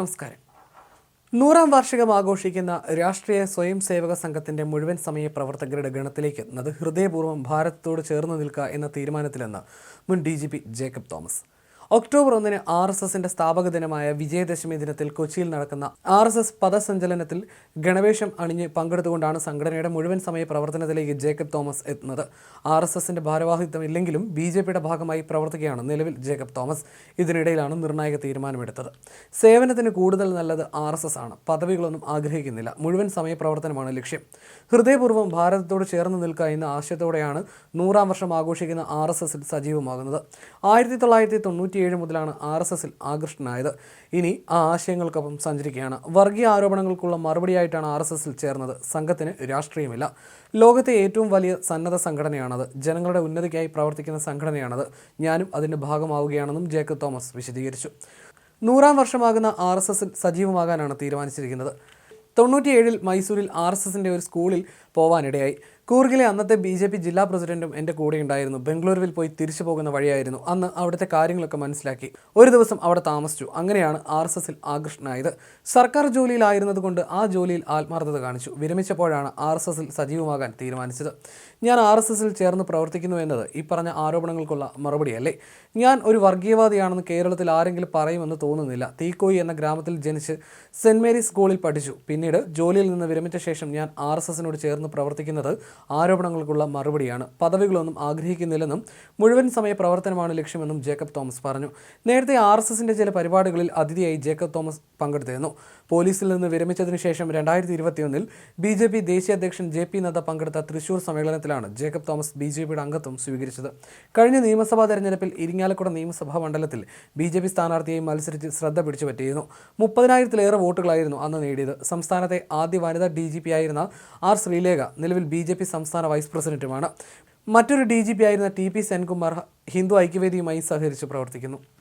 നമസ്കാരം. നൂറാം വാർഷികം ആഘോഷിക്കുന്ന രാഷ്ട്രീയ സ്വയം സേവക സംഘത്തിന്റെ മുഴുവൻ സമയ പ്രവർത്തകരുടെ ഗണത്തിലേക്ക് എത്തുന്നത് ഹൃദയപൂർവം ഭാരതത്തോട് ചേർന്ന് നിൽക്കുക എന്ന തീരുമാനത്തിലെന്ന് മുൻ ഡി ജേക്കബ് തോമസ്. ഒക്ടോബർ ഒന്നിന് ആർ എസ് എസിന്റെ സ്ഥാപക ദിനമായ വിജയദശമി ദിനത്തിൽ കൊച്ചിയിൽ നടക്കുന്ന ആർ എസ് എസ് പദസഞ്ചലനത്തിൽ ഗണവേഷം അണിഞ്ഞ് പങ്കെടുത്തുകൊണ്ടാണ് സംഘടനയുടെ മുഴുവൻ സമയ പ്രവർത്തനത്തിലേക്ക് ജേക്കബ് തോമസ് എത്തുന്നത്. ആർ എസ് എസിന്റെ ഭാരവാഹിത്വം ഇല്ലെങ്കിലും ബി ജെ പിയുടെ ഭാഗമായി പ്രവർത്തിക്കുകയാണ് നിലവിൽ ജേക്കബ് തോമസ്. ഇതിനിടയിലാണ് നിർണായക തീരുമാനമെടുത്തത്. സേവനത്തിന് കൂടുതൽ നല്ലത് ആർ എസ് എസ് ആണ്. പദവികളൊന്നും ആഗ്രഹിക്കുന്നില്ല. മുഴുവൻ സമയ പ്രവർത്തനമാണ് ലക്ഷ്യം. ഹൃദയപൂർവം ഭാരതത്തോട് ചേർന്ന് നിൽക്കുക എന്ന ആശയത്തോടെയാണ് നൂറാം വർഷം ആഘോഷിക്കുന്ന ആർ എസ് എസിൽ സജീവമാകുന്നത്. ആയിരത്തി തൊള്ളായിരത്തി തൊണ്ണൂറ്റിയേഴ് മുതലാണ് ആർ എസ് എസിൽ ആകൃഷ്ടനായത്. ഇനി ആ ആശയങ്ങൾക്കൊപ്പം സഞ്ചരിക്കുകയാണ്. വർഗീയ ആരോപണങ്ങൾക്കുള്ള മറുപടിയായിട്ടാണ് ആർ എസ് എസിൽ ചേർന്നത്. സംഘത്തിന് രാഷ്ട്രീയമില്ല. ലോകത്തെ ഏറ്റവും വലിയ സന്നദ്ധ സംഘടനയാണത്. ജനങ്ങളുടെ ഉന്നതിക്കായി പ്രവർത്തിക്കുന്ന സംഘടനയാണത്. ഞാനും അതിന്റെ ഭാഗമാവുകയാണെന്നും ജേക്കബ് തോമസ് വിശദീകരിച്ചു. നൂറാം വർഷമാകുന്ന ആർ എസ് എസിൽ സജീവമാകാനാണ് തീരുമാനിച്ചിരിക്കുന്നത്. തൊണ്ണൂറ്റിയേഴിൽ മൈസൂരിൽ ആർ എസ് എസിന്റെ ഒരു സ്കൂളിൽ പോവാനിടയായി. കൂർഗിലെ അന്നത്തെ ബി ജെ പി ജില്ലാ പ്രസിഡന്റും എന്റെ കൂടെ ഉണ്ടായിരുന്നു. ബംഗളൂരുവിൽ പോയി തിരിച്ചു പോകുന്ന വഴിയായിരുന്നു. അന്ന് അവിടുത്തെ കാര്യങ്ങളൊക്കെ മനസ്സിലാക്കി. ഒരു ദിവസം അവിടെ താമസിച്ചു. അങ്ങനെയാണ് ആർ എസ് എസിൽ ആകൃഷ്ടനായത്. സർക്കാർ ജോലിയിലായിരുന്നതുകൊണ്ട് ആ ജോലിയിൽ ആത്മാർത്ഥത കാണിച്ചു. വിരമിച്ചപ്പോഴാണ് ആർ എസ് എസിൽ സജീവമാകാൻ തീരുമാനിച്ചത്. ഞാൻ ആർ എസ് എസിൽ ചേർന്ന് പ്രവർത്തിക്കുന്നു എന്നത് ഈ പറഞ്ഞ ആരോപണങ്ങൾക്കുള്ള മറുപടിയല്ലേ? ഞാൻ ഒരു വർഗീയവാദിയാണെന്ന് കേരളത്തിൽ ആരെങ്കിലും പറയുമെന്ന് തോന്നുന്നില്ല. തീക്കോയി എന്ന ഗ്രാമത്തിൽ ജനിച്ച് സെന്റ് മേരീസ് സ്കൂളിൽ പഠിച്ചു. പിന്നീട് ജോലിയിൽ നിന്ന് വിരമിച്ച ശേഷം ഞാൻ ആർ എസ് എസിനോട് ചേർന്ന് പ്രവർത്തിക്കുന്നത് ആരോപണങ്ങൾക്കുള്ള മറുപടിയാണ്. പദവികളൊന്നും ആഗ്രഹിക്കുന്നില്ലെന്നും മുഴുവൻ സമയ പ്രവർത്തനമാണ് ലക്ഷ്യമെന്നും ജേക്കബ് തോമസ് പറഞ്ഞു. നേരത്തെ ആർ എസ് എസിന്റെ ചില പരിപാടികളിൽ അതിഥിയായി ജേക്കബ് തോമസ് പങ്കെടുത്തിരുന്നു. പോലീസിൽ നിന്ന് വിരമിച്ചതിന് ശേഷം രണ്ടായിരത്തി ഇരുപത്തിയൊന്നിൽ ബി ജെ പി ദേശീയ അധ്യക്ഷൻ ജെ പി നദ്ദ പങ്കെടുത്ത തൃശൂർ സമ്മേളനത്തിലാണ് ജേക്കബ് തോമസ് ബി ജെ പിയുടെ അംഗത്വം സ്വീകരിച്ചത്. കഴിഞ്ഞ നിയമസഭാ തെരഞ്ഞെടുപ്പിൽ ഇരിങ്ങാലക്കുട നിയമസഭാ മണ്ഡലത്തിൽ ബി ജെ പി സ്ഥാനാർത്ഥിയായി മത്സരിച്ച് ശ്രദ്ധ പിടിച്ചു പറ്റിയിരുന്നു. മുപ്പതിനായിരത്തിലേറെ വോട്ടുകളായിരുന്നു അന്ന് നേടിയത്. സംസ്ഥാനത്തെ ആദ്യ വനിതാ ഡി ജി പി ആയിരുന്ന ആർ ശ്രീലേഖ നിലവിൽ ബി ജെ പി സംസ്ഥാന വൈസ് പ്രസിഡന്റുമാണ്. മറ്റൊരു ഡി ജി പി ആയിരുന്ന ടി പി സെൻകുമാർ ഹിന്ദു ഐക്യവേദിയുമായി സഹകരിച്ച് പ്രവർത്തിക്കുന്നു.